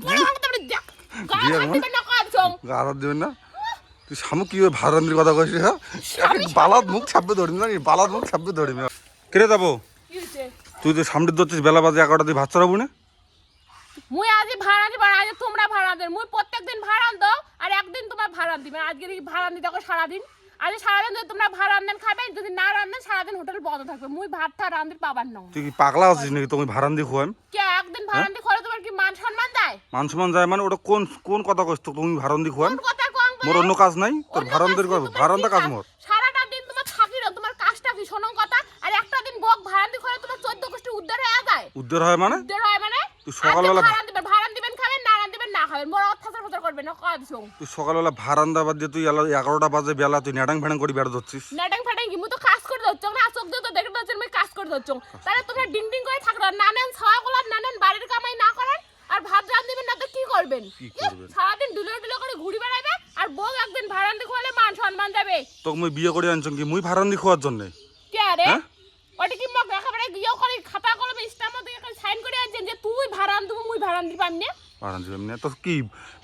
মানে? গাড়াত দিবেন না? তুই শামু কি ওই কথা কইছিস হ্যাঁ? বালাত মুখ ছাপবে ধরিম না বালাত মুখ ছাপবে ধরিম কেড়ে যাব তুই তো সামনে ধরছিস বেলা বাজে এগারোটা তুই ভাত চড়াবো না। মুই আজ ভাড়া দিবা আজ তোমরা ভাড়া দেন। মুই প্রত্যেকদিন ভাড়া দাও আর একদিন তোমার ভাড়া দিবে আজকে দেখি ভাড়া দিতে সারাদিন। আজ সারাদিন যদি তোমরা ভাড়া রান্ধেন খাবে যদি না রান্ধেন সারাদিন হোটেল বন্ধ থাকবে। মুই ভাত ঠা রান্ধির পাবার না তুই কি পাগলা আছিস নাকি? তুমি ভাড়ান্দি খুয়াম কে একদিন ভাড়া দিয়ে খরচ তোমার কি মান সম্মান দেয় মান সম্মান যায় মানে ওটা কোন কোন কথা কইছ তুমি ভাড়ান্দি খুয়াম কোন কথা কম মোর অন্য কাজ নাই? তোর অন্য ভাড়ান্দির কাজ কাজ কি? তোমার ভাড়ান্দা কি কাজ? মোর সারাটা দিন তোমার থাকি না তোমার কাজটা কি? শোনো কথা। আর একটা দিন বক ভাড়া দিয়ে খরচ তোমার চোদ্দ গোষ্ঠী উদ্ধার হয়ে যায়। উদ্ধার হয় মানে? উদ্ধার হয় মানে? তুই সকালবেলা- ভাড়া দিবেন ভাড়া দিবেন খাবেন না দিবেন না খাবেন। মোর করবেন না কাজ শোন তুই সকালবেলা ভাড়ান্দা বাদ দিয়ে তুই এগারোটা বাজে বেলা তুই নেটাং ফেটাং করে বেড়া ধরছিস নাটাং ফাটাং কি? তো কাজ করে দচ্ছ না চোখ দিয়ে তো দেখে দচ্ছ আমি কাজ করে দচ্ছ তাহলে তোমরা ডিং ডিং করে থাকবে না নেন ছাওয়া গোলা নানেন বাড়ির কামাই না করেন আর ভাত রান দিবেন না তো কি করবেন? সারাদিন ডুলো ডুলো করে ঘুরি বেড়াইবে আর বউ একদিন ভাড়ান খোয়ালে মান সম্মান যাবে তোকে মুই বিয়ে করে আনছ কি? মুই ভাড়ান্দি খোয়ার জন্যে। কে আরে হ্যাঁ? ওটা কি মগ একেবারে ইয়ে করে খাতা কলমে মধ্যে সাইন করে আনছেন যে তুই ভাড়ান দেবো মুই ভাড়ান দিই পামনে? ভাড়ান এমনি তো কি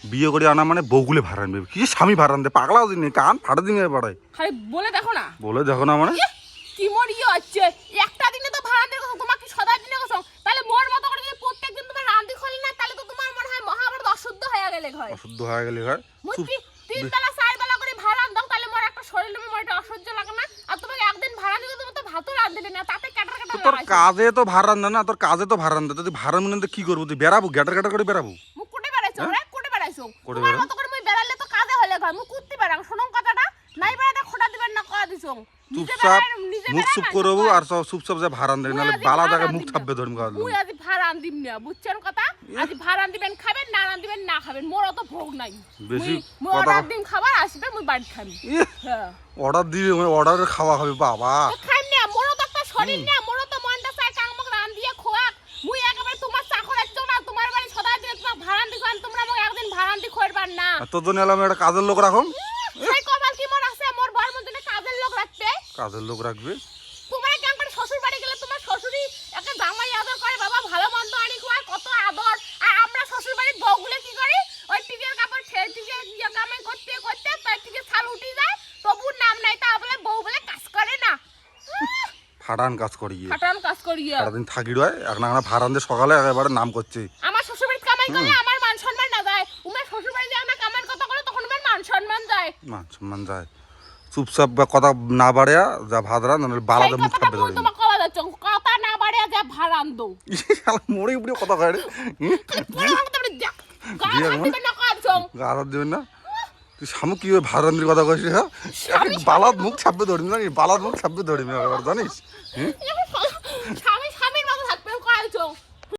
বিয়ে করে আনা মানে বউগুলে ভাড়ান দেবে। কি স্বামী ভাড়ান দে পাগলা আছিস নি কান ফাটা দিনে পাড়ায় খালি বলে দেখো না। বলে দেখো না মানে? ইহ, কি মোর ইয়ে হচ্ছে? একটা দিনে তো ভাড়া দিয়ে কথা তোমার কি সদাই দিনে কথা? তাহলে মোর মতো করে যদি প্রত্যেকদিন তুমি রান্দি খলি না তাহলে তো তোমার মনে হয় মহাভারত অশুদ্ধ হয়ে গেলে হয় অশুদ্ধ হয়ে গেলে। তি- তিন বেলা চার বেলা করে ভাড়া দাও তাহলে মোর একটা শরীরে মোর এটা অসহ্য লাগে না। আর তোমাকে একদিন ভাড়া দিলে তুমি তো ভাতও রাঁধলে না তাতে তোর কাজে তো ভাড়ান দে না তোর কাজে তো ভাড়ান দে তুই ভাড়া মিনে তো কি করব? তুই বেড়াবো গ্যাটার গ্যাটার করে বেড়াবো? মুখ কুটে বেড়াইছো রে কুটে বেড়াইছো। কুটে? মতো করে মুই বেড়ালে তো কাজে হলে ঘর মুই কুত্তি বেড়াং শোনো কথাটা? নাই বেড়াতে খোটা দিবেন না কয়া দিছো? চুপচাপ মুখ চুপ করব আর সব চুপচাপ যে ভাড়ান দে মুই নাহলে বালা জায়গায় মুখ দিম ছাপবে না। ধর্ম মুই আজ ভাড়া আনদিম না বুঝছেন কথা? আজ ভাড়া দিবেন খাবেন না রান্দিবেন না খাবেন মোর অত ভোগ নাই। বেশি অর্ডার দিন খাবার আসবে মুই বাড়ি খাবি। হ্যাঁ। অর্ডার দিবে অর্ডারের খাওয়া হবে বাবা। খাই না মোরও তো একটা শরীর না মোরও তো মনটা চাই কাংমক রান দিয়ে খোয়াক মুই একেবারে তোমার চাকর আছো না তোমার বাড়ি সদাই দিয়ে তোমার ভাড়ান দি খান তোমরা মোক একদিন ভাড়ান দি খোয়ারবার না আর তোর জন্য এলাম একটা কাজের লোক রাখুন। সেই কপাল কি মোর আছে? মোর বর মধ্যে কাজের লোক রাখতে। কাজের লোক রাখবে? তোমার কেন করে শ্বশুর বাড়ি গেলে তোমার শ্বশুরই একটা জামাই আদর করে বাবা ভালো মন্দ আনি খোয়ায় কত আদর। আর আমরা শ্বশুর বাড়ির বউগুলো কি করি? ওই টিকের কাপড় ছেড়ে টিকে ইয়ে করতে করতে তার টিকে ছাল উঠে যায় তবু নাম নাই তা বলে বউ বলে কাজ করে না। ফাটান কাজ করি গিয়ে কাজ করিয়া। সারাদিন থাকি রয় এখন আমরা ভাড়ান দিয়ে সকালে একেবারে নাম করছে। আমার শ্বশুর বাড়িতে কামাই করলে আমার মান সম্মান না যায় উমার শ্বশুর বাড়ি যে আমার কামার কথা বলে তখন উমার মান সম্মান যায়। মান সম্মান যায়। চুপচাপ বা কথা না বাড়িয়া যা ভাদরা নাহলে বালাতে মুখ বল ধরে তোমার কওয়া যাচ্ছে কথা না বাড়ে যা ভাড়ান দো মরে উপরে কথা কয় রে। বিয়ে? না? তুই কি ভাড়ান্দির কথা কইছিস হ্যাঁ? বালাত মুখ ছাপবে ধরিম জানিস? বালাত মুখ ছাপবে ধরিম জানিস?